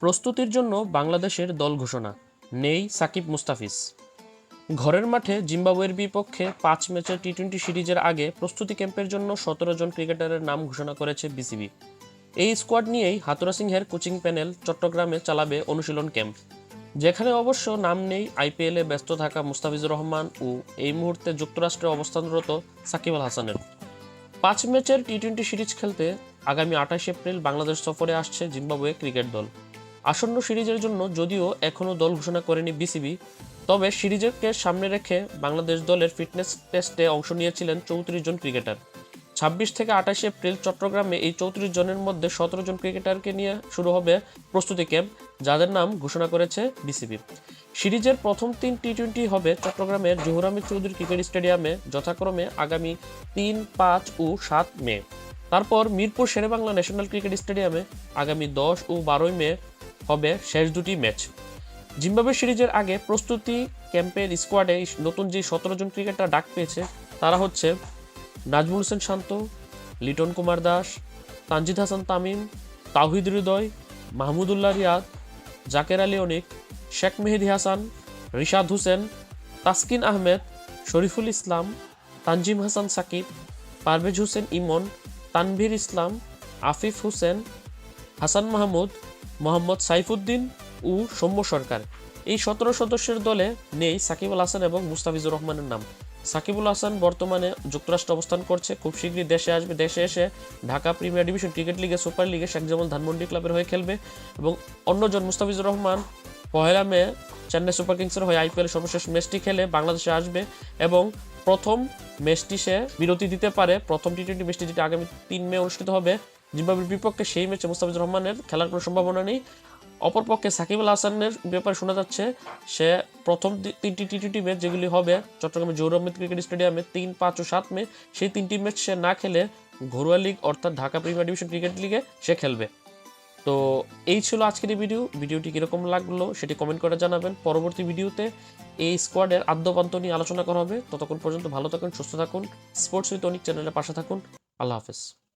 প্রস্তুতির জন্য বাংলাদেশের দল ঘোষণা, নেই সাকিব মুস্তাফিজ। ঘরের মাঠে জিম্বাবুয়ের বিপক্ষে পাঁচ ম্যাচের টি টোয়েন্টি সিরিজের আগে প্রস্তুতি ক্যাম্পের জন্য সতেরো জন ক্রিকেটারের নাম ঘোষণা করেছে বিসিবি। এই স্কোয়াড নিয়েই হাতুরা সিংহের কোচিং প্যানেল চট্টগ্রামে চালাবে অনুশীলন ক্যাম্প। যেখানে অবশ্য নাম নেই আইপিএলে ব্যস্ত থাকা মুস্তাফিজুর রহমান ও এই মুহূর্তে যুক্তরাষ্ট্রে অবস্থানরত সাকিব আল হাসানের। পাঁচ ম্যাচের টি টোয়েন্টি সিরিজ খেলতে আগামী আঠাশ এপ্রিল বাংলাদেশ সফরে আসছে জিম্বাবুয়ে ক্রিকেট দল। আসন্ন সিরিজের জন্য যদিও এখনও দল ঘোষণা করেনি বিসিবি, তবে সিরিজকে সামনে রেখে বাংলাদেশ দলের ফিটনেস টেস্টে অংশ নিয়েছিলেন চৌত্রিশ জন ক্রিকেটার। ছাব্বিশ থেকে আঠাশে এপ্রিল চট্টগ্রামে এই চৌত্রিশ জনের মধ্যে সতেরো জন ক্রিকেটারকে নিয়ে শুরু হবে প্রস্তুতি ক্যাম্প, যাদের নাম ঘোষণা করেছে বিসিবি। সিরিজের প্রথম তিন টি টোয়েন্টি হবে চট্টগ্রামের জহুর আহমেদ চৌধুরী ক্রিকেট স্টেডিয়ামে যথাক্রমে আগামী তিন, পাঁচ ও সাত মে। তারপর মিরপুর শেরেবাংলা ন্যাশনাল ক্রিকেট স্টেডিয়ামে আগামী দশ ও বারোই মে হবে শেষ দুটি ম্যাচ। জিম্বাবুয়ে সিরিজের আগে প্রস্তুতি ক্যাম্পের স্কোয়াডে নতুন যে সতেরো জন ক্রিকেটার ডাক পেয়েছে, তারা হচ্ছে নাজমুল হোসেন শান্ত, লিটন কুমার দাস, তানজিদ হাসান তামিম তাহিদ হৃদয়, মাহমুদুল্লাহ রিয়াদ, জাকের আলী অনিক, শেখ মেহেদি হাসান, রিশাদ হোসেন, তাসকিন আহমেদ, শরীফুল ইসলাম, তানজিম হাসান সাকিব, পারভেজ হোসেন ইমন, তানভীর ইসলাম, আফিফ হোসেন, হাসান মাহমুদ মোহাম্মদ সাইফুদ্দিন ও সৌম্য সরকার। এই সতেরো সদস্যের দলে নেই সাকিবুল হাসান এবং মুস্তাফিজুর রহমানের নাম। সাকিবুল হাসান বর্তমানে যুক্তরাষ্ট্রে অবস্থান করছে। খুব শীঘ্রই দেশে আসবে। দেশে এসে ঢাকা প্রিমিয়ার ডিভিশন ক্রিকেট লিগে, সুপার লিগে শেখ জামাল ধানমন্ডি ক্লাবের হয়ে খেলবে এবং অন্যজন মুস্তাফিজুর রহমান পহেলা মে চেন্নাই সুপার কিংসের হয়ে আইপিএল সর্বশেষ ম্যাচটি খেলে বাংলাদেশে আসবে এবং প্রথম ম্যাচটি সে বিরতি দিতে পারে। প্রথম টি টোয়েন্টি ম্যাচটি যেটি আগামী তিন মে অনুষ্ঠিত হবে। জিম্বাবুয়ের বিপক্ষে সেই ম্যাচে মুস্তাফিজুর রহমানের খেলার কোনো সম্ভাবনা নেই। অপরপক্ষে সাকিব আল হাসানের ব্যাপারে শোনা যাচ্ছে, সে প্রথম তিনটি টি টোয়েন্টি ম্যাচ যেগুলি হবে, চট্টগ্রামের জহুর আহমেদ ক্রিকেট স্টেডিয়ামে তিন, পাঁচ ও সাত মে, সেই তিনটি ম্যাচ সে না খেলে ঘরোয়া লিগ অর্থাৎ ঢাকা প্রিমিয়ার ডিভিশন ক্রিকেট লিগে সে খেলবে। তো এই ছিল আজকের ভিডিও। ভিডিওটি কীরকম লাগল সেটি কমেন্ট করে জানাবেন। পরবর্তী ভিডিওতে এই স্কোয়াডের আদ্যপান্ত নিয়ে আলোচনা করা হবে। ততক্ষণ পর্যন্ত ভালো থাকুন, সুস্থ থাকুন। স্পোর্টস উইথ অনিক চ্যানেলের পাশে থাকুন। আল্লাহ হাফেজ।